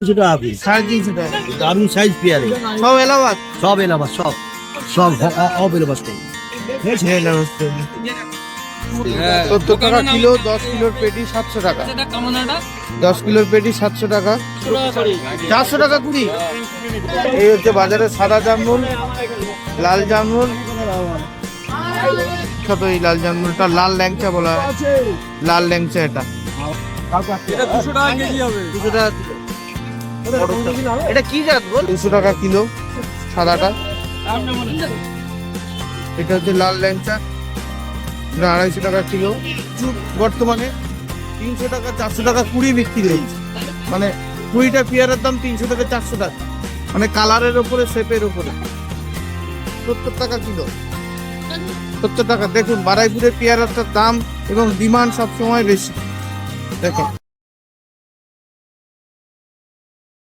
তিনশো টাকা পিস সাড়ে তিনশো টাকা। দারুণ সাইজ পেয়ারে। সব এলাহাবাদ সব এলাবাস সব। সব অব সত্তর টাকা কিলো দশ কিলোর পেটি সাতশো টাকা। দশ কিলোর পেটি সাতশো টাকা। চারশো টাকা কুড়ি। এই হচ্ছে বাজারে সাদা জামরুল লাল জামরুল। ছোট এই লাল জামরুলটা? লাল ল্যাংচা বলা হয়। লাল ল্যাংচা এটা। দুশো টাকা কিলো এটা কি জাত বল? দুশো টাকা কিলো সাদাটা। এটা হচ্ছে লাল ল্যাংচা এটা আড়াইশো টাকা কিলো। বর্তমানে তিনশো টাকা চারশো টাকা কুড়ি বিক্রি হচ্ছে মানে কুড়িটা পেয়ারের দাম তিনশো থেকে চারশো টাকা। মানে কালারের ওপরে শেপের ওপরে সত্তর টাকা কিলো। সত্তর টাকা। দেখুন বারাইপুরের পেয়ারাটার দাম এবং ডিমান্ড সবসময় বেশি। দেখেন